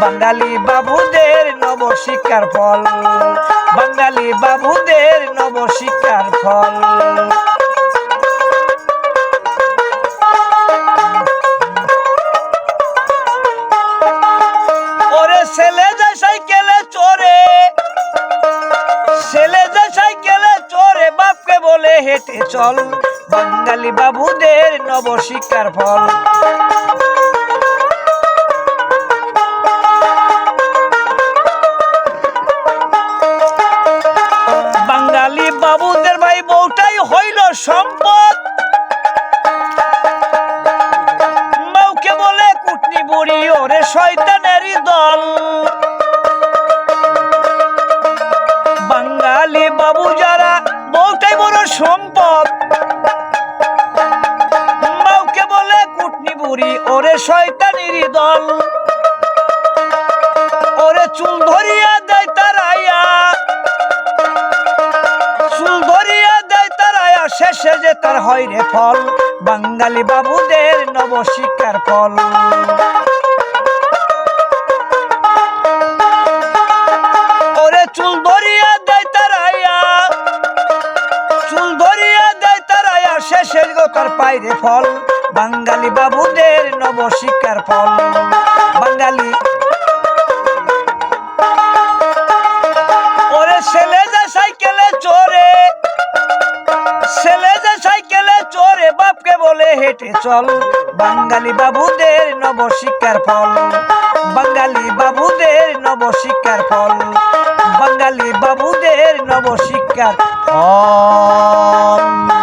বাঙালি বাবুদের নবশিক্ষার ফল। বাঙালি বাবুদের নবশিক্ষার ফল। সাইকেলে সাইকেলে বলে হেঁটে চল। বাঙালি বাবুদের নবশিক্ষার ফল। বুড়ি, ওরে শয়তানেরই দল। বাঙালি বাবু যারা বউটাই বড় সম্পদ। মাউকে বলে কুটনি বুড়ি, ওরে শয়তানেরই দল। ওরে চুল ধরিয়া দেয় তারাইয়া চুল ধরিয়া দেয় তারাইয়া শেষে যে তার হয় রে ফল। বাঙালি বাবুদের নবশিক্ষার ফল। ওরে চুল ধরিয়া দেয় তারাইয়া, চুল ধরিয়া দেয় তারাইয়া, শেষের গোতার পাইরে ফল। বাঙালি বাবুদের নবশিক্ষার ফল। হেঁটে চল, বাঙালি বাবুদের নব শিকার ফল। বাঙালি বাবুদের নব শিকার ফল, বাঙালি বাবুদের নব শিকার ফল।